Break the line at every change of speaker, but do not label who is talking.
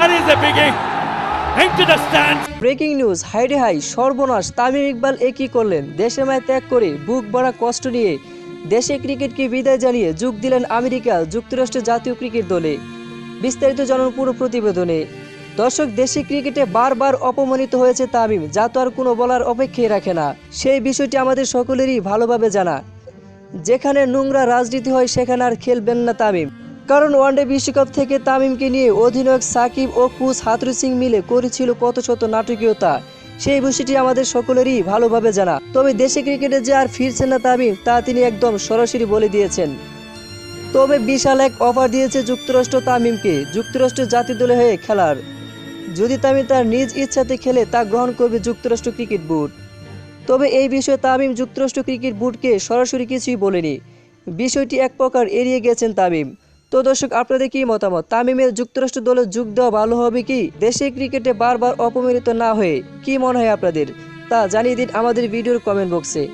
That is the biggie.
Breaking news হাইডে হাই, সর্বনাশ, তামিম ইকবাল এ কি করলেন? দেশের মায় ত্যাগ করে বুক ভরা কষ্ট নিয়ে দেশে ক্রিকেটকে বিদায় জানিয়ে যোগ দিলেন আমেরিকা, যুক্তরাষ্ট্রের জাতীয় ক্রিকেট দলে। বিস্তারিত জানান পুরো প্রতিবেদনে। দর্শক, দেশি ক্রিকেটে বারবার অপমানিত হয়েছে তামিম, যা তো আর কোনো বলার অপেক্ষাই রাখে না। সেই বিষয়টি আমাদের সকলেরই ভালোভাবে জানা। যেখানে নোংরা রাজনীতি হয়, সেখানে আর খেলবেন না তামিম। কারণ ওয়ানডে বিশ্বকাপ থেকে তামিমকে নিয়ে অধিনায়ক সাকিব ও কুচ হাতুরু সিং মিলে করেছিল কত শত নাটকীয়তা। সেই বিষয়টি আমাদের সকলেরই ভালোভাবে জানা। তবে দেশে ক্রিকেটে যে আর ফিরছেন না তামিম, তা তিনি একদম সরাসরি বলে দিয়েছেন। তবে বিশাল এক অফার দিয়েছে যুক্তরাষ্ট্র তামিমকে যুক্তরাষ্ট্রের জাতীয় দলে হয়ে খেলার। যদি তামিম তার নিজ ইচ্ছাতে খেলে, তা গ্রহণ করবে যুক্তরাষ্ট্র ক্রিকেট বোর্ড। তবে এই বিষয়ে তামিম যুক্তরাষ্ট্র ক্রিকেট বোর্ডকে সরাসরি কিছুই বলেনি। বিষয়টি এক প্রকার এড়িয়ে গেছেন তামিম। তো দর্শক, আপনাদের কি মতামত? তামিমের যুক্তরাষ্ট্র দলে যোগ দেওয়া ভালো হবে কি? দেশে ক্রিকেটে বারবার অপমানিত না হয়ে কি মনে হয় আপনাদের? তা জানিয়ে দিন আমাদের ভিডিওর কমেন্ট বক্সে